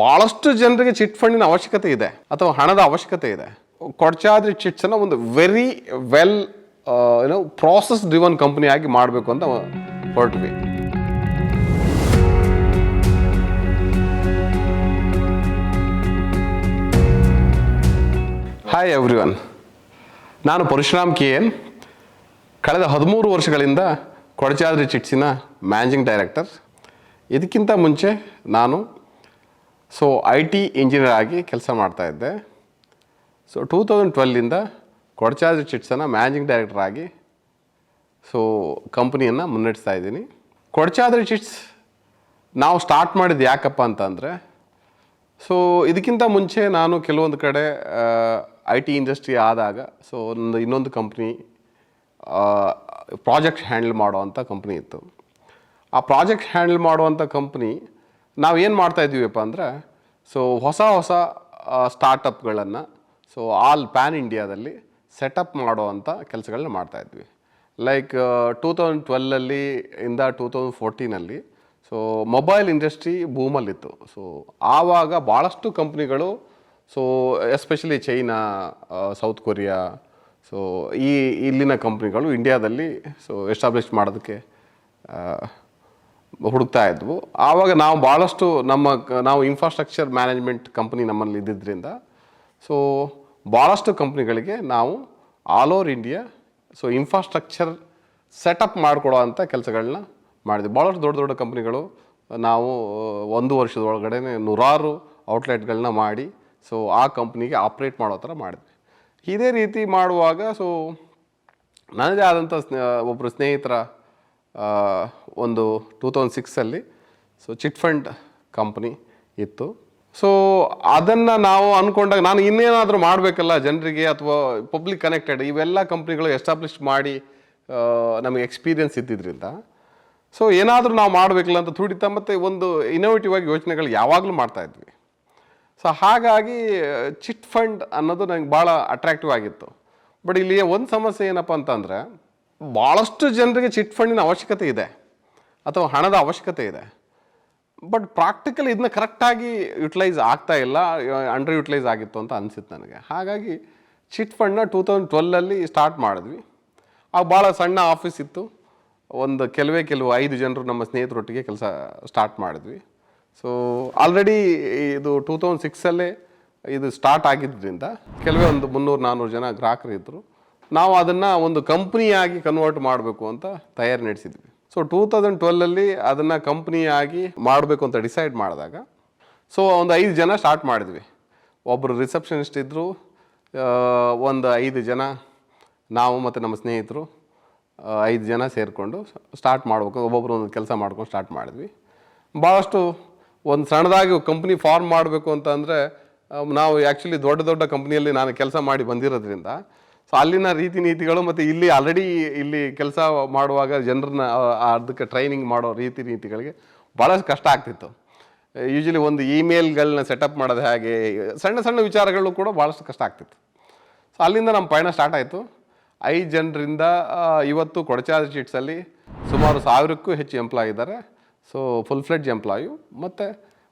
ಭಾಳಷ್ಟು ಜನರಿಗೆ ಚಿಟ್ ಫಂಡಿನ ಅವಶ್ಯಕತೆ ಇದೆ ಅಥವಾ ಹಣದ ಅವಶ್ಯಕತೆ ಇದೆ. ಕೊಡ್ಚಾದ್ರಿ ಅನ್ನ ಒಂದು ವೆರಿ ವೆಲ್ ಏನೋ ಪ್ರಾಸೆಸ್ ಡ್ರಿವನ್ ಕಂಪನಿ ಆಗಿ ಮಾಡಬೇಕು ಅಂತ ಹೊರಟ್ವಿ. ಹಾಯ್ ಎವ್ರಿ ಒನ್ ನಾನು ಪರಶುರಾಮ್ ಕೆ ಎನ್. ಕಳೆದ ಹದಿಮೂರು ವರ್ಷಗಳಿಂದ ಕೊಡಚಾದ್ರಿ ಚಿಟ್ಸಿನ ಮ್ಯಾನೇಜಿಂಗ್ ಡೈರೆಕ್ಟರ್ ಇದಕ್ಕಿಂತ ಮುಂಚೆ ನಾನು ಸೊ ಐ ಟಿ ಇಂಜಿನಿಯರ್ ಆಗಿ ಕೆಲಸ ಮಾಡ್ತಾಯಿದ್ದೆ ಸೊ ಟೂ ತೌಸಂಡ್ ಟ್ವೆಲ್ಲಿಂದ ಕೊಡಚಾದ್ರಿ ಚಿಟ್ಸನ್ನು ಮ್ಯಾನೇಜಿಂಗ್ ಡೈರೆಕ್ಟರ್ ಆಗಿ ಸೊ ಕಂಪ್ನಿಯನ್ನು ಮುನ್ನಡೆಸ್ತಾ ಇದ್ದೀನಿ. ಕೊಡಚಾದ್ರಿ ಚಿಟ್ಸ್ ನಾವು ಸ್ಟಾರ್ಟ್ ಮಾಡಿದ್ದು ಯಾಕಪ್ಪ ಅಂತಂದರೆ ಸೊ ಇದಕ್ಕಿಂತ ಮುಂಚೆ ನಾನು ಕೆಲವೊಂದು ಕಡೆ ಐ ಟಿ ಇಂಡಸ್ಟ್ರಿ ಆದಾಗ ಸೊ ಒಂದು ಇನ್ನೊಂದು ಕಂಪ್ನಿ ಪ್ರಾಜೆಕ್ಟ್ ಹ್ಯಾಂಡಲ್ ಮಾಡುವಂಥ ಕಂಪ್ನಿ ಇತ್ತು. ಆ ಪ್ರಾಜೆಕ್ಟ್ ಹ್ಯಾಂಡಲ್ ಮಾಡುವಂಥ ಕಂಪ್ನಿ ನಾವು ಏನು ಮಾಡ್ತಾ ಇದ್ದೀವಪ್ಪ ಅಂದರೆ ಸೊ ಹೊಸ ಹೊಸ ಸ್ಟಾರ್ಟಪ್ಗಳನ್ನು ಸೊ ಆಲ್ ಪ್ಯಾನ್ ಇಂಡಿಯಾದಲ್ಲಿ ಸೆಟಪ್ ಮಾಡುವಂಥ ಕೆಲಸಗಳನ್ನ ಮಾಡ್ತಾ ಇದ್ವಿ. ಲೈಕ್ ಟೂ ತೌಸಂಡ್ ಟ್ವೆಲ್ಲಲ್ಲಿ ಇಂದ ಟೂ ತೌಸಂಡ್ ಫೋರ್ಟೀನಲ್ಲಿ ಸೊ ಮೊಬೈಲ್ ಇಂಡಸ್ಟ್ರಿ ಭೂಮಲ್ಲಿತ್ತು ಸೊ ಆವಾಗ ಭಾಳಷ್ಟು ಕಂಪ್ನಿಗಳು so especially China South Korea so ಈ, ಇಲ್ಲಿನ ಕಂಪ್ನಿಗಳು ಇಂಡಿಯಾದಲ್ಲಿ ಸೊ ಎಸ್ಟಾಬ್ಲಿಷ್ ಮಾಡೋದಕ್ಕೆ ಹುಡುಕ್ತಾ ಇದ್ವು. ಆವಾಗ ನಾವು ಭಾಳಷ್ಟು ನಮ್ಮ ನಾವು ಇನ್ಫ್ರಾಸ್ಟ್ರಕ್ಚರ್ ಮ್ಯಾನೇಜ್ಮೆಂಟ್ ಕಂಪ್ನಿ ನಮ್ಮಲ್ಲಿ ಇದ್ದಿದ್ದರಿಂದ ಸೊ ಭಾಳಷ್ಟು ಕಂಪ್ನಿಗಳಿಗೆ ನಾವು all over India so infrastructure setup ಮಾಡಿಕೊಡೋ ಅಂಥ ಕೆಲಸಗಳನ್ನ ಮಾಡಿದ್ವಿ. ಭಾಳಷ್ಟು ದೊಡ್ಡ ದೊಡ್ಡ ಕಂಪ್ನಿಗಳು ನಾವು ಒಂದು ವರ್ಷದ ಒಳಗಡೆ ನೂರಾರು ಔಟ್ಲೆಟ್ಗಳನ್ನ ಮಾಡಿ ಸೊ ಆ ಕಂಪ್ನಿಗೆ ಆಪ್ರೇಟ್ ಮಾಡೋ ಥರ ಮಾಡಿದ್ವಿ. ಇದೇ ರೀತಿ ಮಾಡುವಾಗ ಸೊ ನನ್ನದೇ ಆದಂಥ ಸ್ನೇ ಒಬ್ಬರು ಸ್ನೇಹಿತರ ಒಂದು ಟೂ ತೌಸಂಡ್ ಸಿಕ್ಸಲ್ಲಿ ಸೊ ಚಿಟ್ ಫಂಡ್ ಕಂಪ್ನಿ ಇತ್ತು. ಸೊ ಅದನ್ನು ನಾವು ಅಂದ್ಕೊಂಡಾಗ ನಾನು ಇನ್ನೇನಾದರೂ ಮಾಡಬೇಕಲ್ಲ ಜನರಿಗೆ ಅಥವಾ ಪಬ್ಲಿಕ್ ಕನೆಕ್ಟೆಡ್ ಇವೆಲ್ಲ ಕಂಪ್ನಿಗಳು ಎಸ್ಟಾಬ್ಲಿಷ್ ಮಾಡಿ ನಮಗೆ ಎಕ್ಸ್ಪೀರಿಯೆನ್ಸ್ ಇದ್ದಿದ್ದರಿಂದ ಸೊ ಏನಾದರೂ ನಾವು ಮಾಡಬೇಕಲ್ಲ ಅಂತ ತುಡಿತ ಮತ್ತು ಒಂದು ಇನೋವೇಟಿವ್ ಆಗಿ ಯೋಚನೆಗಳು ಯಾವಾಗಲೂ ಮಾಡ್ತಾಯಿದ್ವಿ ಸೊ ಹಾಗಾಗಿ ಚಿಟ್ ಫಂಡ್ ಅನ್ನೋದು ನನಗೆ ಭಾಳ ಅಟ್ರಾಕ್ಟಿವ್ ಆಗಿತ್ತು. ಬಟ್ ಇಲ್ಲಿ ಒಂದು ಸಮಸ್ಯೆ ಏನಪ್ಪ ಅಂತಂದರೆ ಭಾಳಷ್ಟು ಜನರಿಗೆ ಚಿಟ್ ಫಂಡಿನ ಅವಶ್ಯಕತೆ ಇದೆ ಅಥವಾ ಹಣದ ಅವಶ್ಯಕತೆ ಇದೆ. ಬಟ್ ಪ್ರಾಕ್ಟಿಕಲ್ ಇದನ್ನ ಕರೆಕ್ಟಾಗಿ ಯುಟಿಲೈಸ್ ಆಗ್ತಾ ಇಲ್ಲ ಅಂಡರ್ ಯುಟಿಲೈಸ್ ಆಗಿತ್ತು ಅಂತ ಅನಿಸಿತ್ತು ನನಗೆ. ಹಾಗಾಗಿ ಚಿಟ್ ಫಂಡ್ನ ಟೂ ತೌಸಂಡ್ ಟ್ವೆಲ್ಲಲ್ಲಿ ಸ್ಟಾರ್ಟ್ ಮಾಡಿದ್ವಿ. ಆಗ ಭಾಳ ಸಣ್ಣ ಆಫೀಸ್ ಇತ್ತು. ಒಂದು ಕೆಲವೇ ಕೆಲವು ಐದು ಜನರು ನಮ್ಮ ಸ್ನೇಹಿತರೊಟ್ಟಿಗೆ ಕೆಲಸ ಸ್ಟಾರ್ಟ್ ಮಾಡಿದ್ವಿ. ಸೊ ಆಲ್ರೆಡಿ ಇದು ಟೂ ತೌಸಂಡ್ ಸಿಕ್ಸಲ್ಲೇ ಇದು ಸ್ಟಾರ್ಟ್ ಆಗಿದ್ದರಿಂದ, ಕೆಲವೇ ಒಂದು ಮುನ್ನೂರು ನಾನ್ನೂರು ಜನ ಗ್ರಾಹಕರು ಇದ್ದರು ನಾವು ಅದನ್ನು ಒಂದು ಕಂಪ್ನಿಯಾಗಿ ಕನ್ವರ್ಟ್ ಮಾಡಬೇಕು ಅಂತ ತಯಾರಿ ನಡೆಸಿದ್ವಿ. ಸೊ ಟೂ ತೌಸಂಡ್ ಟ್ವೆಲ್ಲಲ್ಲಿ ಅದನ್ನು ಕಂಪ್ನಿಯಾಗಿ ಮಾಡಬೇಕು ಅಂತ ಡಿಸೈಡ್ ಮಾಡಿದಾಗ ಸೊ ಒಂದು ಐದು ಜನ ಸ್ಟಾರ್ಟ್ ಮಾಡಿದ್ವಿ. ಒಬ್ಬರು ರಿಸೆಪ್ಷನಿಸ್ಟ್ ಇದ್ದರು ಒಂದು ಐದು ಜನ ನಾವು ಮತ್ತು ನಮ್ಮ ಸ್ನೇಹಿತರು ಐದು ಜನ ಸೇರಿಕೊಂಡು ಸ್ಟಾರ್ಟ್ ಮಾಡಬೇಕು ಒಬ್ಬೊಬ್ಬರು ಒಂದು ಕೆಲಸ ಮಾಡ್ಕೊಂಡು ಸ್ಟಾರ್ಟ್ ಮಾಡಿದ್ವಿ. ಭಾಳಷ್ಟು ಒಂದು ಸಣ್ಣದಾಗಿ ಕಂಪ್ನಿ ಫಾರ್ಮ್ ಮಾಡಬೇಕು ಅಂತ ಅಂದರೆ, ನಾವು ಆ್ಯಕ್ಚುಲಿ ದೊಡ್ಡ ದೊಡ್ಡ ಕಂಪ್ನಿಯಲ್ಲಿ ನಾನು ಕೆಲಸ ಮಾಡಿ ಬಂದಿರೋದ್ರಿಂದ ಸೊ ಅಲ್ಲಿನ ರೀತಿ ನೀತಿಗಳು ಮತ್ತು ಇಲ್ಲಿ ಆಲ್ರೆಡಿ ಇಲ್ಲಿ ಕೆಲಸ ಮಾಡುವಾಗ ಜನರನ್ನ ಅದಕ್ಕೆ ಟ್ರೈನಿಂಗ್ ಮಾಡೋ ರೀತಿ ನೀತಿಗಳಿಗೆ ಭಾಳಷ್ಟು ಕಷ್ಟ ಆಗ್ತಿತ್ತು. ಯೂಶಲಿ ಒಂದು ಇಮೇಲ್ಗಳನ್ನ ಸೆಟಪ್ ಮಾಡೋದು ಹೇಗೆ, ಸಣ್ಣ ಸಣ್ಣ ವಿಚಾರಗಳು ಕೂಡ ಭಾಳಷ್ಟು ಕಷ್ಟ ಆಗ್ತಿತ್ತು. ಸೊ ಅಲ್ಲಿಂದ ನಮ್ಮ ಪಯಣ ಸ್ಟಾರ್ಟ್ ಆಯಿತು. ಐದು ಜನರಿಂದ ಇವತ್ತು ಕೊಡಚಾದ ಚೀಟ್ಸಲ್ಲಿ ಸುಮಾರು ಸಾವಿರಕ್ಕೂ ಹೆಚ್ಚು ಎಂಪ್ಲಾಯ್ ಇದ್ದಾರೆ. ಸೊ ಫುಲ್ ಫ್ಲೆಡ್ಜ್ ಎಂಪ್ಲಾಯು ಮತ್ತು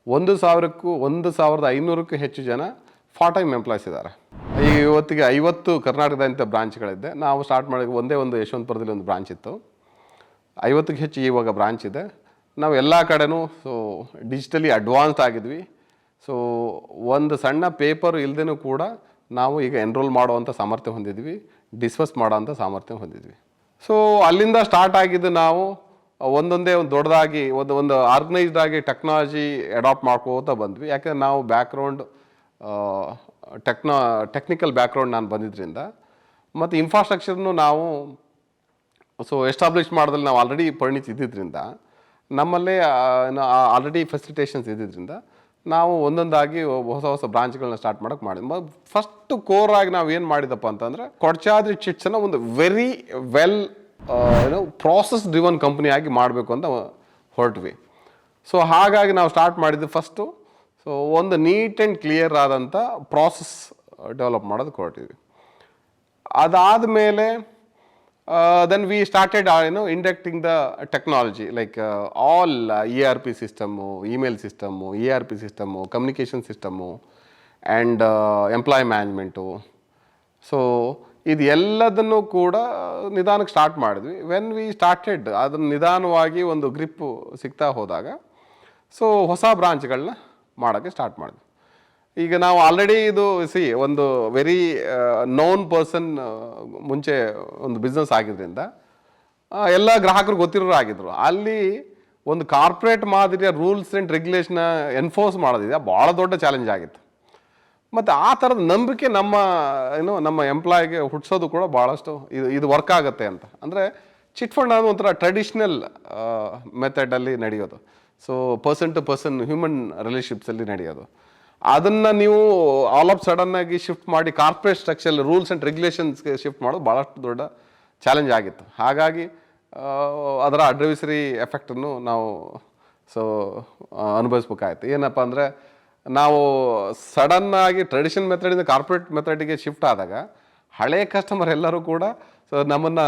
ಒಂದು ಸಾವಿರಕ್ಕೂ, ಒಂದು ಸಾವಿರದ ಐನೂರಕ್ಕೂ ಹೆಚ್ಚು ಜನ ಫಾರ್ಟ್ ಟೈಮ್ ಎಂಪ್ಲಾಯ್ಸ್ ಇದ್ದಾರೆ. ಈ ಇವತ್ತಿಗೆ ಐವತ್ತು ಕರ್ನಾಟಕದಂಥ ಬ್ರಾಂಚ್ಗಳಿದೆ ನಾವು ಸ್ಟಾರ್ಟ್ ಮಾಡಿ ಒಂದೇ ಒಂದು ಯಶವಂತಪುರದಲ್ಲಿ ಒಂದು ಬ್ರಾಂಚ್ ಇತ್ತು. ಐವತ್ತಕ್ಕೆ ಹೆಚ್ಚು ಇವಾಗ ಬ್ರಾಂಚ್ ಇದೆ. ನಾವು ಎಲ್ಲ ಕಡೆನೂ ಸೊ ಡಿಜಿಟಲಿ ಅಡ್ವಾನ್ಸ್ ಆಗಿದ್ವಿ. ಸೊ ಒಂದು ಸಣ್ಣ ಪೇಪರ್ ಇಲ್ಲದೇನೂ ಕೂಡ ನಾವು ಈಗ ಎನ್ರೋಲ್ ಮಾಡುವಂಥ ಸಾಮರ್ಥ್ಯ ಹೊಂದಿದ್ವಿ ಡಿಸ್ಕಸ್ ಮಾಡೋವಂಥ ಸಾಮರ್ಥ್ಯ ಹೊಂದಿದ್ವಿ. ಸೊ ಅಲ್ಲಿಂದ ಸ್ಟಾರ್ಟ್ ಆಗಿದ್ದು ನಾವು ಒಂದೊಂದೇ ಒಂದು ದೊಡ್ಡದಾಗಿ, ಒಂದು ಒಂದು ಆರ್ಗನೈಸ್ಡ್ ಆಗಿ ಟೆಕ್ನಾಲಜಿ ಅಡಾಪ್ಟ್ ಮಾಡ್ಕೋತಾ ಬಂದ್ವಿ. ಯಾಕಂದ್ರೆ ನಾವು ಬ್ಯಾಕ್ಗ್ರೌಂಡ್ ಟೆಕ್ನಾ ಟೆಕ್ನಿಕಲ್ ಬ್ಯಾಕ್ಗ್ರೌಂಡ್ ನಾನು ಬಂದಿದ್ದರಿಂದ ಮತ್ತು ಇನ್ಫ್ರಾಸ್ಟ್ರಕ್ಚರ್ನು ನಾವು ಸೊ ಎಸ್ಟಾಬ್ಲಿಷ್ ಮಾಡೋದ್ರಲ್ಲಿ ನಾವು ಆಲ್ರೆಡಿ ಪರಿಣಿತಿ ಇದ್ದಿದ್ದರಿಂದ ನಮ್ಮಲ್ಲೇ ಆಲ್ರೆಡಿ ಫೆಸಿಲಿಟೇಷನ್ಸ್ ಇದ್ದಿದ್ದರಿಂದ ನಾವು ಒಂದೊಂದಾಗಿ ಹೊಸ ಹೊಸ ಬ್ರಾಂಚ್ಗಳನ್ನ ಸ್ಟಾರ್ಟ್ ಮಾಡೋಕೆ ಮಾಡಿದ್ವಿ. ಫಸ್ಟ್ ಕೋರ್ ಆಗಿ ನಾವು ಏನು ಮಾಡಿದಪ್ಪ ಅಂತಂದರೆ ಕೊಡಚಾದ್ರಿ ಚಿಟ್ಸನ್ನು ಒಂದು ವೆರಿ ವೆಲ್ ಏನು ಪ್ರಾಸೆಸ್ ಡ್ರಿವನ್ ಕಂಪ್ನಿಯಾಗಿ ಮಾಡಬೇಕು ಅಂತ ಹೊರಟ್ವಿ. ಸೊ ಹಾಗಾಗಿ ನಾವು ಸ್ಟಾರ್ಟ್ ಮಾಡಿದ್ದು ಫಸ್ಟು ಸೊ ಒಂದು ನೀಟ್ ಆ್ಯಂಡ್ ಕ್ಲಿಯರ್ ಆದಂಥ ಪ್ರಾಸೆಸ್ ಡೆವಲಪ್ ಮಾಡೋದು ಕೊಟ್ಟಿದ್ವಿ. ಅದಾದ ಮೇಲೆ ದೆನ್ ವಿ ಸ್ಟಾರ್ಟೆಡ್ ಏನು inducting the technology like all E R P system email system E R P system communication system and employ management so ಇದು ಎಲ್ಲದನ್ನು ಕೂಡ ನಿಧಾನಕ್ಕೆ ಸ್ಟಾರ್ಟ್ ಮಾಡಿದ್ವಿ. ವೆನ್ ವಿ ಸ್ಟಾರ್ಟೆಡ್ ಅದನ್ನು ನಿಧಾನವಾಗಿ ಒಂದು ಗ್ರಿಪ್ಪು ಸಿಗ್ತಾ ಹೋದಾಗ ಸೊ ಹೊಸ ಬ್ರಾಂಚ್ಗಳನ್ನ ಮಾಡೋಕ್ಕೆ ಸ್ಟಾರ್ಟ್ ಮಾಡಿದ್ವಿ. ಈಗ ನಾವು ಆಲ್ರೆಡಿ ಇದು ಸಿ ಒಂದು ವೆರಿ ನೋನ್ ಪರ್ಸನ್ ಮುಂಚೆ ಒಂದು ಬಿಸ್ನೆಸ್ ಆಗಿದ್ದರಿಂದ ಎಲ್ಲ ಗ್ರಾಹಕರು ಗೊತ್ತಿರೋರು ಆಗಿದ್ರು. ಅಲ್ಲಿ ಒಂದು ಕಾರ್ಪೊರೇಟ್ ಮಾದರಿಯ ರೂಲ್ಸ್ ಆ್ಯಂಡ್ ರೆಗ್ಯುಲೇಷನ್ ಎನ್ಫೋರ್ಸ್ ಮಾಡೋದಿದೆ. ಭಾಳ ದೊಡ್ಡ ಚಾಲೆಂಜ್ ಆಗಿತ್ತು. ಮತ್ತು ಆ ಥರದ ನಂಬಿಕೆ ನಮ್ಮ, ಏನು, ನಮ್ಮ ಎಂಪ್ಲಾಯ್ಗೆ ಹುಟ್ಟಿಸೋದು ಕೂಡ ಭಾಳಷ್ಟು ಇದು ಇದು ವರ್ಕ್ ಆಗುತ್ತೆ ಅಂತ. ಅಂದರೆ ಚಿಟ್ ಫಂಡ್ ಅನ್ನೋದು ಒಂಥರ ಟ್ರೆಡಿಷ್ನಲ್ ಮೆಥಡಲ್ಲಿ ನಡೆಯೋದು. So person to person human ರಿಲೇಶನ್ಶಿಪ್ಸಲ್ಲಿ ನಡೆಯೋದು. ಅದನ್ನು ನೀವು ಆಲ್ ಆಫ್ ಸಡನ್ನಾಗಿ ಶಿಫ್ಟ್ ಮಾಡಿ ಕಾರ್ಪೊರೇಟ್ ಸ್ಟ್ರಕ್ಚರ್ ರೂಲ್ಸ್ ಆ್ಯಂಡ್ ರೆಗ್ಯುಲೇಷನ್ಸ್ಗೆ ಶಿಫ್ಟ್ ಮಾಡೋದು ಭಾಳಷ್ಟು ದೊಡ್ಡ ಚಾಲೆಂಜ್ ಆಗಿತ್ತು. ಹಾಗಾಗಿ ಅದರ ಅಡ್ವೈಸರಿ ಎಫೆಕ್ಟನ್ನು ನಾವು ಸೊ ಅನುಭವಿಸ್ಬೇಕಾಯ್ತು. ಏನಪ್ಪ ಅಂದರೆ, ನಾವು ಸಡನ್ನಾಗಿ ಟ್ರೆಡಿಷನ್ ಮೆಥಡಿಂದ ಕಾರ್ಪೊರೇಟ್ ಮೆಥಡಿಗೆ ಶಿಫ್ಟ್ ಆದಾಗ ಹಳೆ ಕಸ್ಟಮರ್ ಎಲ್ಲರೂ ಕೂಡ ಸೊ ನಮ್ಮನ್ನು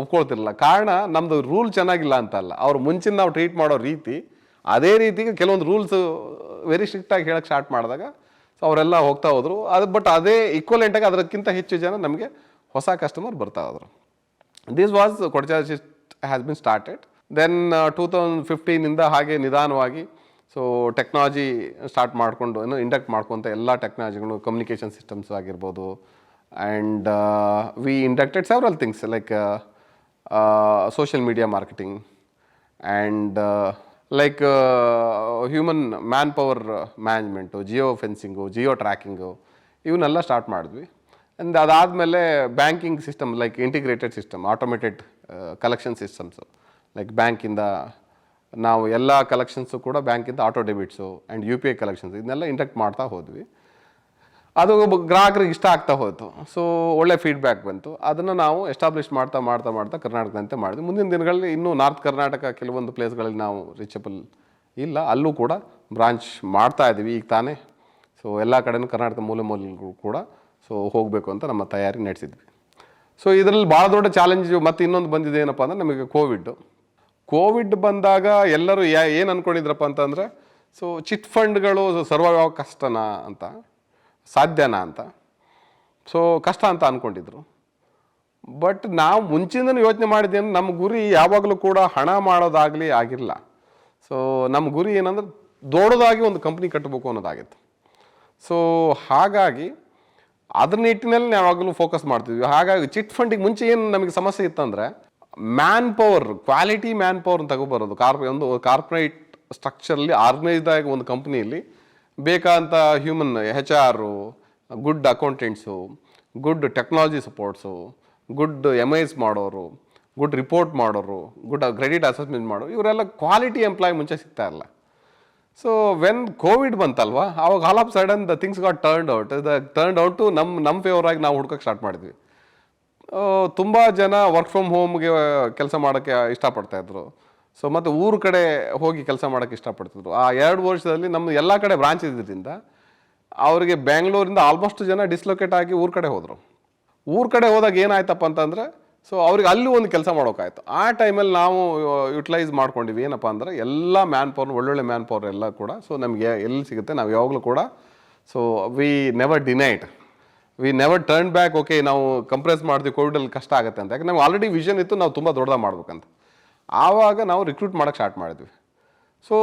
ಒಪ್ಕೊಳ್ತಿರಲಿಲ್ಲ. ಕಾರಣ ನಮ್ಮದು ರೂಲ್ ಚೆನ್ನಾಗಿಲ್ಲ ಅಂತಲ್ಲ. ಅವ್ರು ಮುಂಚಿನ ನಾವು ಟ್ರೀಟ್ ಮಾಡೋ ರೀತಿ ಅದೇ ರೀತಿಗೆ ಕೆಲವೊಂದು ರೂಲ್ಸ್ ವೆರಿ ಸ್ಟ್ರಿಕ್ಟಾಗಿ ಹೇಳಕ್ಕೆ ಸ್ಟಾರ್ಟ್ ಮಾಡಿದಾಗ ಸೊ ಅವರೆಲ್ಲ ಹೋಗ್ತಾ ಹೋದರು. ಅದು ಬಟ್ ಅದೇ ಈಕ್ವಲೆಂಟಾಗಿ ಅದಕ್ಕಿಂತ ಹೆಚ್ಚು ಜನ ನಮಗೆ ಹೊಸ ಕಸ್ಟಮರ್ ಬರ್ತಾ ಹೋದರು. This was Kodachadri has been started then two thousand ಫಿಫ್ಟೀನಿಂದ ಹಾಗೆ ನಿಧಾನವಾಗಿ ಸೊ ಟೆಕ್ನಾಲಜಿ ಸ್ಟಾರ್ಟ್ ಮಾಡಿಕೊಂಡು ಏನು ಇಂಡಕ್ಟ್ ಮಾಡ್ಕೊತ ಎಲ್ಲ ಟೆಕ್ನಾಲಜಿಗಳು ಕಮ್ಯುನಿಕೇಷನ್ ಸಿಸ್ಟಮ್ಸ್ ಆಗಿರ್ಬೋದು. And we inducted several things like social media marketing and like human man power management geo fencing geo tracking ಇವನ್ನೆಲ್ಲ start ಮಾಡಿದ್ವಿ. ಆ್ಯಂಡ್ ಅದಾದಮೇಲೆ banking system like integrated system automated collection systems like ಬ್ಯಾಂಕಿಂದ ನಾವು ಎಲ್ಲ collections ಕೂಡ ಬ್ಯಾಂಕಿಂದ auto debits and U P I collections ಇದನ್ನೆಲ್ಲ induct ಮಾಡ್ತಾ ಹೋದ್ವಿ. ಅದು ಗ್ರಾಹಕರಿಗೆ ಇಷ್ಟ ಆಗ್ತಾ ಹೋಯಿತು. ಸೊ ಒಳ್ಳೆ ಫೀಡ್ಬ್ಯಾಕ್ ಬಂತು. ಅದನ್ನು ನಾವು ಎಸ್ಟಾಬ್ಲಿಷ್ ಮಾಡ್ತಾ ಮಾಡ್ತಾ ಮಾಡ್ತಾ ಕರ್ನಾಟಕದಂತೆ ಮಾಡಿದ್ವಿ. ಮುಂದಿನ ದಿನಗಳಲ್ಲಿ ಇನ್ನೂ ನಾರ್ತ್ ಕರ್ನಾಟಕ ಕೆಲವೊಂದು ಪ್ಲೇಸ್ಗಳಲ್ಲಿ ನಾವು ರೀಚಬಲ್ ಇಲ್ಲ. ಅಲ್ಲೂ ಕೂಡ ಬ್ರಾಂಚ್ ಮಾಡ್ತಾ ಇದ್ದೀವಿ. ಈಗ ತಾನೇ ಸೊ ಎಲ್ಲ ಕಡೆನೂ ಕರ್ನಾಟಕ ಮೂಲೆ ಮೂಲೆಗಳು ಕೂಡ ಸೊ ಹೋಗಬೇಕು ಅಂತ ನಮ್ಮ ತಯಾರಿ ನಡೆಸಿದ್ವಿ. ಸೊ ಇದರಲ್ಲಿ ಭಾಳ ದೊಡ್ಡ ಚಾಲೆಂಜ್ ಮತ್ತು ಇನ್ನೊಂದು ಬಂದಿದೆ ಏನಪ್ಪ ಅಂದರೆ ನಮಗೆ ಕೋವಿಡ್ ಕೋವಿಡ್ ಬಂದಾಗ ಎಲ್ಲರೂ ಏನು ಅಂದ್ಕೊಂಡಿದ್ರಪ್ಪ ಅಂತಂದರೆ ಸೊ ಚಿಟ್ ಫಂಡ್ಗಳು ಸರ್ವೈವ್ ಕಷ್ಟನಾ ಅಂತ. ಸಾಧ್ಯನಾ ಅಂತ. ಸೊ ಕಷ್ಟ ಅಂತ ಅಂದ್ಕೊಂಡಿದ್ರು ಬಟ್ ನಾವು ಮುಂಚಿಂದನೂ ಯೋಚನೆ ಮಾಡಿದ್ದೇನೆ ನಮ್ಮ ಗುರಿ ಯಾವಾಗಲೂ ಕೂಡ ಹಣ ಮಾಡೋದಾಗಲಿ ಆಗಿರಲ್ಲ ಸೊ ನಮ್ಮ ಗುರಿ ಏನಂದ್ರೆ ದೊಡ್ಡದಾಗಿ ಒಂದು ಕಂಪ್ನಿ ಕಟ್ಟಬೇಕು ಅನ್ನೋದಾಗಿತ್ತು. ಸೊ ಹಾಗಾಗಿ ಅದ್ರ ನಿಟ್ಟಿನಲ್ಲಿ ಯಾವಾಗಲೂ ಫೋಕಸ್ ಮಾಡ್ತಿದ್ವಿ. ಹಾಗಾಗಿ ಚಿಟ್ ಫಂಡಿಗೆ ಮುಂಚೆ ಏನು ನಮಗೆ ಸಮಸ್ಯೆ ಇತ್ತಂದರೆ man power quality man power ತಗೊಬರೋದು. ಕಾರ್ಪೊ ಒಂದು ಕಾರ್ಪೊರೇಟ್ ಸ್ಟ್ರಕ್ಚರಲ್ಲಿ ಆರ್ಗನೈಸ್ಡ್ ಆಗಿ ಒಂದು ಕಂಪ್ನಿಯಲ್ಲಿ ಬೇಕಾದಂಥ human H R good accountants good technology supports good M I S ಮಾಡೋರು ಗುಡ್ ರಿಪೋರ್ಟ್ ಮಾಡೋರು ಗುಡ್ ಕ್ರೆಡಿಟ್ ಅಸೆಸ್ಮೆಂಟ್ ಮಾಡೋರು, ಇವರೆಲ್ಲ ಕ್ವಾಲಿಟಿ ಎಂಪ್ಲಾಯ್ ಮುಂಚೆ ಸಿಗ್ತಾ ಇಲ್ಲ ಸೊ ವೆನ್ ಕೋವಿಡ್ ಬಂತಲ್ವಾ, ಅವಾಗ all of sudden the things got turned out the turned out ನಮ್ಮ ನಮ್ಮ ಫೇವರಾಗಿ ನಾವು ಹುಡ್ಕೋಕೆ ಸ್ಟಾರ್ಟ್ ಮಾಡಿದ್ವಿ. ತುಂಬ ಜನ ವರ್ಕ್ ಫ್ರಮ್ ಹೋಮ್ಗೆ ಕೆಲಸ ಮಾಡೋಕ್ಕೆ ಇಷ್ಟಪಡ್ತಾ ಇದ್ರು. ಸೊ ಮತ್ತು ಊರ ಕಡೆ ಹೋಗಿ ಕೆಲಸ ಮಾಡೋಕ್ಕೆ ಇಷ್ಟಪಡ್ತಿದ್ರು. ಆ ಎರಡು ವರ್ಷದಲ್ಲಿ ನಮ್ಮ ಎಲ್ಲ ಕಡೆ ಬ್ರಾಂಚ್ ಇದ್ದಿದ್ದರಿಂದ ಅವರಿಗೆ ಬ್ಯಾಂಗ್ಳೂರಿಂದ ಆಲ್ಮೋಸ್ಟ್ ಜನ ಡಿಸ್ಲೊಕೇಟ್ ಆಗಿ ಊರ ಕಡೆ ಹೋದರು. ಊರ ಕಡೆ ಹೋದಾಗ ಏನಾಯ್ತಪ್ಪ ಅಂತಂದರೆ ಸೊ ಅವ್ರಿಗೆ ಅಲ್ಲಿ ಒಂದು ಕೆಲಸ ಮಾಡೋಕ್ಕಾಯ್ತು ಆ ಟೈಮಲ್ಲಿ ನಾವು ಯುಟಿಲೈಸ್ ಮಾಡ್ಕೊಂಡಿವಿ. ಏನಪ್ಪ ಅಂದರೆ ಎಲ್ಲ ಮ್ಯಾನ್ ಪವರ್ ಒಳ್ಳೊಳ್ಳೆ ಮ್ಯಾನ್ ಪವರ್ ಎಲ್ಲ ಕೂಡ ಸೊ ನಮಗೆ ಎಲ್ಲಿ ಸಿಗುತ್ತೆ ನಾವು ಯಾವಾಗಲೂ ಕೂಡ so we never denied we never turn back okay ನಾವು ಕಂಪ್ರೆಸ್ ಮಾಡ್ತೀವಿ ಕೋವಿಡಲ್ಲಿ ಕಷ್ಟ ಆಗುತ್ತೆ ಅಂತ. ಯಾಕೆ ನಮ್ಗೆ ಆಲ್ರೆಡಿ ವಿಷನ್ ಇತ್ತು, ನಾವು ತುಂಬ ದೊಡ್ಡದಾಗ ಮಾಡ್ಬೇಕಂತ. ಆವಾಗ ನಾವು ರಿಕ್ರೂಟ್ ಮಾಡೋಕ್ಕೆ ಸ್ಟಾರ್ಟ್ ಮಾಡಿದ್ವಿ. So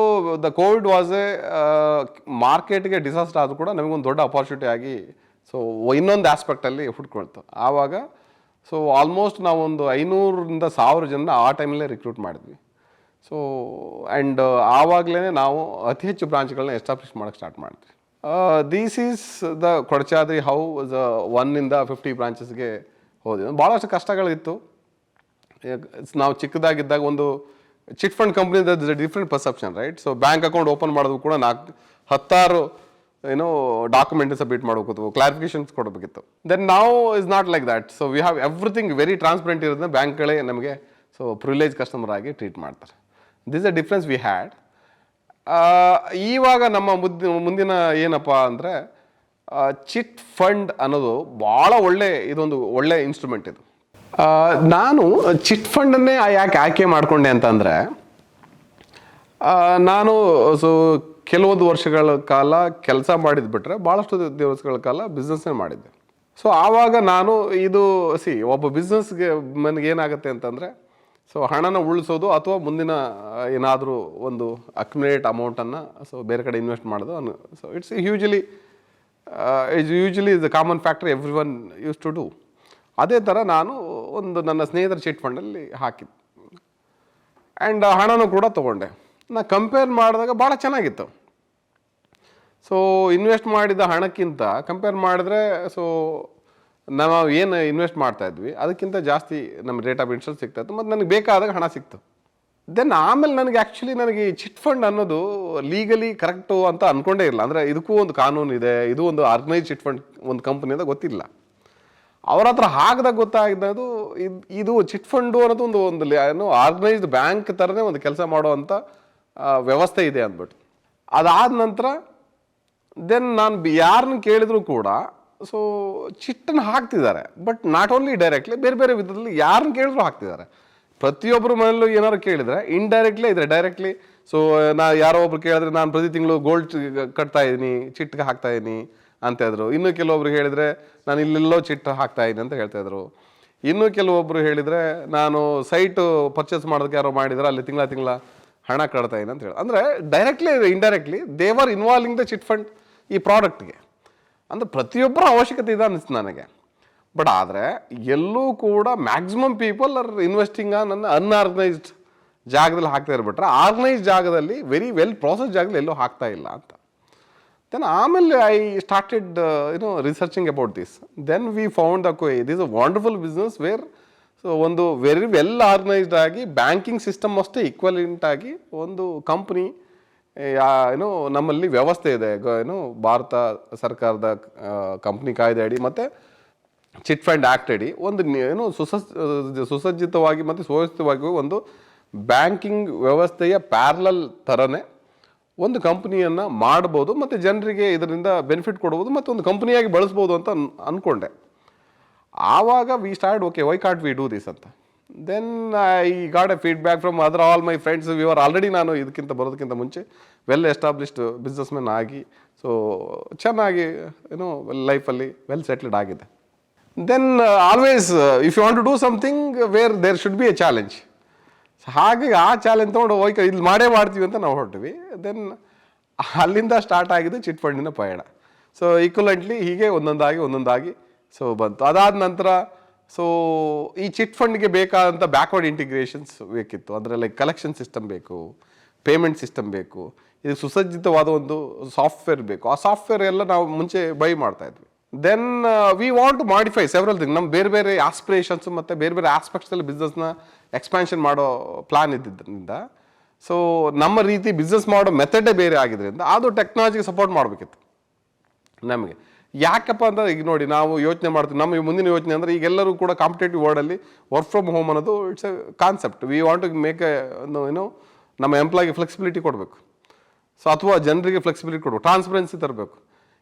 the COVID was a ಮಾರ್ಕೆಟ್ಗೆ ಡಿಸಾಸ್ಟರ್ ಆದರೂ ಕೂಡ ನಮಗೊಂದು ದೊಡ್ಡ ಅಪಾರ್ಚುನಿಟಿ ಆಗಿ ಸೊ ಇನ್ನೊಂದು ಆಸ್ಪೆಕ್ಟಲ್ಲಿ ಹುಟ್ಕೊಳ್ತು. ಆವಾಗ ಸೊ ಆಲ್ಮೋಸ್ಟ್ ನಾವು ಒಂದು ಐನೂರರಿಂದ ಸಾವಿರ ಜನ ಆ ಟೈಮಲ್ಲೇ ರಿಕ್ರೂಟ್ ಮಾಡಿದ್ವಿ. ಸೊ ಆ್ಯಂಡ್ ಆವಾಗಲೇ ನಾವು ಅತಿ ಹೆಚ್ಚು ಬ್ರಾಂಚ್ಗಳನ್ನ ಎಸ್ಟಾಬ್ಲಿಷ್ ಮಾಡೋಕ್ಕೆ ಸ್ಟಾರ್ಟ್ ಮಾಡಿದ್ವಿ. These is the Kodachadri how ಒನ್ನಿಂದ fifty ಬ್ರಾಂಚಸ್ಗೆ ಹೋದ್ವಿ. ಭಾಳಷ್ಟು ಕಷ್ಟಗಳಿತ್ತು. ನಾವು ಚಿಕ್ಕದಾಗಿದ್ದಾಗ ಒಂದು chit fund company different perception right so bank account open ಮಾಡೋದು ಕೂಡ ನಾಲ್ಕು ಹತ್ತಾರು, ಏನೋ ಡಾಕ್ಯುಮೆಂಟ್ ಸಬ್ಮಿಟ್ ಮಾಡಬೇಕು ಕ್ಲಾರಿಫಿಕೇಶನ್ಸ್ ಕೊಡಬೇಕಿತ್ತು. ದೆನ್ ನಾವು is not like that so we have everything very transparent ಇರೋದನ್ನ ಬ್ಯಾಂಕ್ಗಳೇ ನಮಗೆ ಸೊ ಪ್ರಿವಿಲೇಜ್ ಕಸ್ಟಮರ್ ಆಗಿ ಟ್ರೀಟ್ ಮಾಡ್ತಾರೆ. This a difference we had ಈವಾಗ ನಮ್ಮ ಮುಂದಿನ ಏನಪ್ಪ ಅಂದರೆ ಚಿಟ್ ಫಂಡ್ ಅನ್ನೋದು ಭಾಳ ಒಳ್ಳೆ, ಇದೊಂದು ಒಳ್ಳೆ ಇನ್ಸ್ಟ್ರೂಮೆಂಟ್ ಇದು. ನಾನು ಚಿಟ್ ಫಂಡನ್ನೇ ಯಾಕೆ ಆಯ್ಕೆ ಮಾಡಿಕೊಂಡೆ ಅಂತಂದರೆ ನಾನು ಸೊ ಕೆಲವೊಂದು ವರ್ಷಗಳ ಕಾಲ ಕೆಲಸ ಮಾಡಿದ್ ಬಿಟ್ಟರೆ ಭಾಳಷ್ಟು ದಿವಸಗಳ ಕಾಲ ಬಿಸ್ನೆಸ್ನೇ ಮಾಡಿದ್ದೆ. ಸೊ ಆವಾಗ ನಾನು ಇದು ಸಿ ಒಬ್ಬ ಬಿಸ್ನೆಸ್ಗೆ ನನಗೆ ಏನಾಗುತ್ತೆ ಅಂತಂದರೆ ಸೊ ಹಣನ ಉಳಿಸೋದು ಅಥವಾ ಮುಂದಿನ ಏನಾದರೂ ಒಂದು ಅಕ್ಯುಮಿಲೇಟ್ ಅಮೌಂಟನ್ನು ಸೊ ಬೇರೆ ಕಡೆ ಇನ್ವೆಸ್ಟ್ ಮಾಡೋದು ಅನ್ನು so it's usually it's usually is a common factor every one use to do ಅದೇ ಥರ ನಾನು ಒಂದು ನನ್ನ ಸ್ನೇಹಿತರ ಚಿಟ್ ಫಂಡಲ್ಲಿ ಹಾಕಿದ್ದು. ಆ್ಯಂಡ್ ಹಣನೂ ಕೂಡ ತೊಗೊಂಡೆ. ನಾನು ಕಂಪೇರ್ ಮಾಡಿದಾಗ ಭಾಳ ಚೆನ್ನಾಗಿತ್ತು. ಸೊ ಇನ್ವೆಸ್ಟ್ ಮಾಡಿದ ಹಣಕ್ಕಿಂತ ಕಂಪೇರ್ ಮಾಡಿದ್ರೆ ಸೊ ನಾವು ಏನು ಇನ್ವೆಸ್ಟ್ ಮಾಡ್ತಾ ಇದ್ವಿ, ಅದಕ್ಕಿಂತ ಜಾಸ್ತಿ ನಮ್ಮ ರೇಟ್ ಆಫ್ ಇಂಟ್ರೆಸ್ಟ್ ಸಿಗ್ತಾಯಿತ್ತು ಮತ್ತು ನನಗೆ ಬೇಕಾದಾಗ ಹಣ ಸಿಕ್ತು. ದೆನ್ ಆಮೇಲೆ ನನಗೆ ಆ್ಯಕ್ಚುಲಿ ನನಗೆ ಈ ಚಿಟ್ ಫಂಡ್ ಅನ್ನೋದು ಲೀಗಲಿ ಕರೆಕ್ಟು ಅಂತ ಅಂದ್ಕೊಂಡೇ ಇಲ್ಲ ಅಂದರೆ ಇದಕ್ಕೂ ಒಂದು ಕಾನೂನು ಇದೆ ಇದು ಒಂದು ಆರ್ಗನೈಸ್ ಚಿಟ್ ಫಂಡ್, ಒಂದು ಕಂಪ್ನಿ ಗೊತ್ತಿಲ್ಲ. ಅವ್ರ ಹತ್ರ ಹಾಕ್ದಾಗ ಗೊತ್ತಾಗಿದ್ದು ಇದು ಇದು ಚಿಟ್ ಫಂಡು ಅನ್ನೋದು ಒಂದು ಒಂದು ಏನು ಆರ್ಗನೈಸ್ಡ್ ಬ್ಯಾಂಕ್ ಥರನೇ ಒಂದು ಕೆಲಸ ಮಾಡುವಂಥ ವ್ಯವಸ್ಥೆ ಇದೆ ಅಂದ್ಬಿಟ್ಟು. ಅದಾದ ನಂತರ ದೆನ್ ನಾನು ಯಾರನ್ನ ಕೇಳಿದ್ರು ಕೂಡ ಸೊ ಚಿಟ್ಟನ್ನು ಹಾಕ್ತಿದ್ದಾರೆ. ಬಟ್ ನಾಟ್ ಓನ್ಲಿ ಡೈರೆಕ್ಟ್ಲಿ ಬೇರೆ ಬೇರೆ ವಿಧದಲ್ಲಿ ಯಾರನ್ನ ಕೇಳಿದ್ರು ಹಾಕ್ತಿದ್ದಾರೆ. ಪ್ರತಿಯೊಬ್ಬರ ಮನೆಯಲ್ಲೂ ಏನಾದ್ರು ಕೇಳಿದರೆ ಇಂಡೈರೆಕ್ಟ್ಲಿ ಇದ್ರೆ ಡೈರೆಕ್ಟ್ಲಿ ಸೊ ನಾ ಯಾರೋ ಒಬ್ರು ಕೇಳಿದ್ರೆ ನಾನು ಪ್ರತಿ ತಿಂಗಳು ಗೋಲ್ಡ್ ಕಟ್ತಾ ಇದ್ದೀನಿ ಚಿಟ್ಗೆ ಹಾಕ್ತಾ ಇದ್ದೀನಿ ಅಂತ ಇದ್ರು ಇನ್ನು ಕೆಲವೊಬ್ರು ಹೇಳಿದ್ರೆ, ನಾನು ಇಲ್ಲೆಲ್ಲೋ ಚಿಟ್ ಹಾಕ್ತಾ ಇದ್ದೀನಿ ಅಂತ ಹೇಳ್ತಾ ಇದ್ರು. ಇನ್ನು ಕೆಲವೊಬ್ರು ಹೇಳಿದ್ರೆ, ನಾನು ಸೈಟ್ ಪರ್ಚೇಸ್ ಮಾಡೋದಕ್ಕೆ ಯಾರೋ ಮಾಡಿದ್ರೆ, ಅಲ್ಲಿ ತಿಂಗಳ ತಿಂಗಳ ಹಣ ಕಟ್ತಾ ಅಂತ ಹೇಳಿ ಅಂದರೆ directly indirectly they're involving the chit fund ಈ ಪ್ರಾಡಕ್ಟ್ಗೆ ಅಂದರೆ ಪ್ರತಿಯೊಬ್ಬರ ಅವಶ್ಯಕತೆ ಇದೆ ಅನ್ನಿಸ್ತು ನನಗೆ. ಬಟ್ ಆದರೆ ಎಲ್ಲೂ ಕೂಡ ಮ್ಯಾಕ್ಸಿಮಮ್ ಪೀಪಲ್ ಆರ್ ಇನ್ವೆಸ್ಟಿಂಗ್ ನನ್ನ ಅನ್ಆರ್ಗನೈಸ್ಡ್ ಜಾಗದಲ್ಲಿ ಹಾಕ್ತಾ ಇರ್ಬಿಟ್ರೆ ಆರ್ಗನೈಸ್ಡ್ ಜಾಗದಲ್ಲಿ ವೆರಿ ವೆಲ್ ಪ್ರಾಸೆಸ್ ಜಾಗದಲ್ಲಿ ಎಲ್ಲೂ ಹಾಕ್ತಾ ಇಲ್ಲ ಅಂತ. ದೆನ್ ಆಮೇಲೆ I started you know researching about this then we found the co this a wonderful business where so ಒಂದು ವೆರಿ ವೆಲ್ ಆರ್ಗನೈಸ್ಡ್ ಆಗಿ ಬ್ಯಾಂಕಿಂಗ್ ಸಿಸ್ಟಮ್ ಅಷ್ಟೇ ಈಕ್ವಲೆಂಟ್ ಆಗಿ ಒಂದು ಕಂಪ್ನಿ ಏನು ನಮ್ಮಲ್ಲಿ ವ್ಯವಸ್ಥೆ ಇದೆ. ಏನು ಭಾರತ ಸರ್ಕಾರದ ಕಂಪ್ನಿ ಕಾಯ್ದೆ ಅಡಿ ಮತ್ತು ಚಿಟ್ ಫಂಡ್ ಆ್ಯಕ್ಟ್ ಅಡಿ ಒಂದು ಏನು ಸುಸಸ್ ಸುಸಜ್ಜಿತವಾಗಿ ಮತ್ತು ಸುವ್ಯವಸ್ಥಿತವಾಗಿ ಒಂದು ಬ್ಯಾಂಕಿಂಗ್ ವ್ಯವಸ್ಥೆಯ ಪ್ಯಾರಲಲ್ ಥರನೇ ಒಂದು ಕಂಪ್ನಿಯನ್ನು ಮಾಡ್ಬೋದು ಮತ್ತು ಜನರಿಗೆ ಇದರಿಂದ ಬೆನಿಫಿಟ್ ಕೊಡ್ಬೋದು ಮತ್ತು ಒಂದು ಕಂಪ್ನಿಯಾಗಿ ಬಳಸ್ಬೋದು ಅಂತ ಅಂದ್ಕೊಂಡೆ ಆವಾಗ we start okay why can't we do this ಅಂತ. Then I got a feedback from other all my friends ವಿವರ್ already ನಾನು ಇದಕ್ಕಿಂತ ಬರೋದಕ್ಕಿಂತ ಮುಂಚೆ ವೆಲ್ ಎಸ್ಟಾಬ್ಲಿಷ್ಡ್ ಬಿಸ್ನೆಸ್ ಮ್ಯಾನ್ ಆಗಿ ಸೊ ಚೆನ್ನಾಗಿ ಏನೋ ಲೈಫಲ್ಲಿ ವೆಲ್ ಸೆಟ್ಲ್ಡ್ ಆಗಿದೆ. Then always if you want to do something where there should be a challenge ಹಾಗೆ ಆ ಚಾಲೆಂಜ್ ತೊಗೊಂಡು ಹೋಯ್ಕ ಇಲ್ಲಿ ಮಾಡೇ ಮಾಡ್ತೀವಿ ಅಂತ ನಾವು ಹೊರಟ್ವಿ. ದೆನ್ ಅಲ್ಲಿಂದ ಸ್ಟಾರ್ಟ್ ಆಗಿದ್ದು ಚಿಟ್ ಫಂಡಿನ ಪಯಣ. ಸೊ ಈಕ್ವಲೆಂಟ್ಲಿ ಹೀಗೆ ಒಂದೊಂದಾಗಿ ಒಂದೊಂದಾಗಿ ಸೊ ಬಂತು. ಅದಾದ ನಂತರ ಸೊ ಈ ಚಿಟ್ ಫಂಡ್ಗೆ ಬೇಕಾದಂಥ ಬ್ಯಾಕ್ವರ್ಡ್ ಇಂಟಿಗ್ರೇಷನ್ಸ್ ಬೇಕಿತ್ತು. ಅಂದರೆ ಲೈಕ್ ಕಲೆಕ್ಷನ್ ಸಿಸ್ಟಮ್ ಬೇಕು ಪೇಮೆಂಟ್ ಸಿಸ್ಟಮ್ ಬೇಕು, ಇದು ಸುಸಜ್ಜಿತವಾದ ಒಂದು ಸಾಫ್ಟ್ವೇರ್ ಬೇಕು. ಆ ಸಾಫ್ಟ್ವೇರ್ ಎಲ್ಲ ನಾವು ಮುಂಚೆ ಬೈ ಮಾಡ್ತಾ ಇದ್ವಿ. Then we want to modify several thing ನಮ್ಮ ಬೇರೆ ಬೇರೆ ಆಸ್ಪಿರೇಷನ್ಸ್ ಮತ್ತು ಬೇರೆ ಬೇರೆ ಆಸ್ಪೆಕ್ಟ್ಸಲ್ಲಿ ಬಿಸ್ನೆಸ್ನ ಎಕ್ಸ್ಪ್ಯಾನ್ಷನ್ ಮಾಡೋ ಪ್ಲಾನ್ ಇದ್ದಿದ್ದರಿಂದ ಸೊ ನಮ್ಮ ರೀತಿ ಬಿಸ್ನೆಸ್ ಮಾಡೋ ಮೆಥಡೇ ಬೇರೆ ಆಗಿದ್ದರಿಂದ ಅದು ಟೆಕ್ನಾಲಜಿಗೆ ಸಪೋರ್ಟ್ ಮಾಡಬೇಕಿತ್ತು. ನಮಗೆ. ಯಾಕಪ್ಪ ಅಂತ ಈಗ ನೋಡಿ ನಾವು ಯೋಚನೆ ಮಾಡ್ತೀವಿ. ನಮ್ಮ ಮುಂದಿನ ಯೋಚನೆ ಅಂದರೆ ಈಗೆಲ್ಲರೂ ಕೂಡ ಕಾಂಪಿಟೇಟಿವ್ ವರ್ಡಲ್ಲಿ ವರ್ಕ್ ಫ್ರಮ್ ಹೋಮ್ ಅನ್ನೋದು it's a concept we want to make ಏನೋ ನಮ್ಮ ಎಂಪ್ಲಾಯ್ಗೆ ಫ್ಲೆಕ್ಸಿಬಿಲಿಟಿ ಕೊಡಬೇಕು. ಸೊ ಅಥವಾ ಜನರಿಗೆ ಫ್ಲೆಕ್ಸಿಬಿಲಿಟಿ ಕೊಡಬೇಕು. ಟ್ರಾನ್ಸ್ಪರೆನ್ಸಿ ತರಬೇಕು.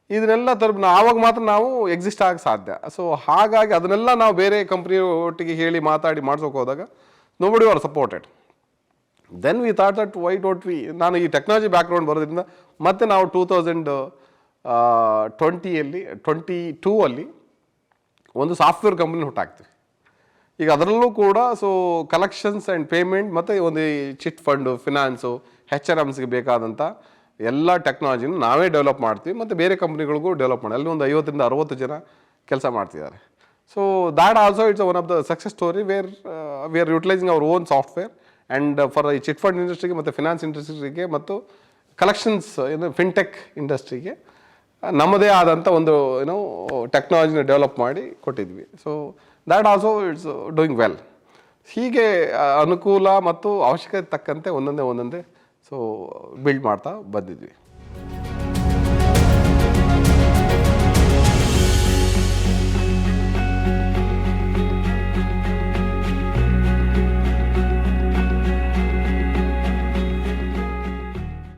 ಇದನ್ನೆಲ್ಲ ತರ ಆವಾಗ ಮಾತ್ರ ನಾವು ಎಕ್ಸಿಸ್ಟ್ ಆಗಕ್ಕೆ ಸಾಧ್ಯ. ಸೊ ಹಾಗಾಗಿ ಅದನ್ನೆಲ್ಲ ನಾವು ಬೇರೆ ಕಂಪ್ನಿ ಒಟ್ಟಿಗೆ ಹೇಳಿ ಮಾತಾಡಿ ಮಾಡ್ಸೋಕೆ ಹೋದಾಗ nobody are supported then we thought that why don't we ನಾನು ಈ ಟೆಕ್ನಾಲಜಿ ಬ್ಯಾಕ್ಗ್ರೌಂಡ್ ಬರೋದ್ರಿಂದ ಮತ್ತೆ ನಾವು ಟೂ ತೌಸಂಡ್ ಟ್ವೆಂಟಿಯಲ್ಲಿ ಟ್ವೆಂಟಿ ಟೂ ಅಲ್ಲಿ ಒಂದು ಸಾಫ್ಟ್ವೇರ್ ಕಂಪ್ನಿ ಹುಟ್ಟಾಕ್ತೀವಿ. ಈಗ ಅದರಲ್ಲೂ ಕೂಡ ಸೊ ಕಲೆಕ್ಷನ್ಸ್ ಆ್ಯಂಡ್ ಪೇಮೆಂಟ್ ಮತ್ತು ಒಂದು chit fund finance H R ಎಮ್ಸ್ಗೆ ಬೇಕಾದಂಥ ಎಲ್ಲ ಟೆಕ್ನಾಲಜಿನ ನಾವೇ ಡೆವಲಪ್ ಮಾಡ್ತೀವಿ ಮತ್ತು ಬೇರೆ ಕಂಪ್ನಿಗಳಿಗೂ ಡೆವಲಪ್ ಮಾಡಿ. ಅಲ್ಲಿ ಒಂದು ಐವತ್ತರಿಂದ ಅರವತ್ತು ಜನ ಕೆಲಸ ಮಾಡ್ತಿದ್ದಾರೆ. So that also it's one of the success story where we are utilising our own software and for ಈ ಚಿಟ್ ಫಂಡ್ ಇಂಡಸ್ಟ್ರಿಗೆ ಮತ್ತು ಫಿನಾನ್ಸ್ ಇಂಡಸ್ಟ್ರಿಗೆ ಮತ್ತು ಕಲೆಕ್ಷನ್ಸ್ ಏನು ಫಿನ್ಟೆಕ್ ಇಂಡಸ್ಟ್ರಿಗೆ ನಮ್ಮದೇ ಆದಂಥ ಒಂದು ಏನೋ ಟೆಕ್ನಾಲಜಿನ ಡೆವಲಪ್ ಮಾಡಿ ಕೊಟ್ಟಿದ್ವಿ. So that also it's doing well ಹೀಗೆ, ಅನುಕೂಲ ಮತ್ತು ಅವಶ್ಯಕತೆ ತಕ್ಕಂತೆ ಒಂದೊಂದೇ ಒಂದೊಂದೇ ಸೊ ಬಿಲ್ಡ್ ಮಾಡ್ತಾ ಬಂದಿದ್ವಿ.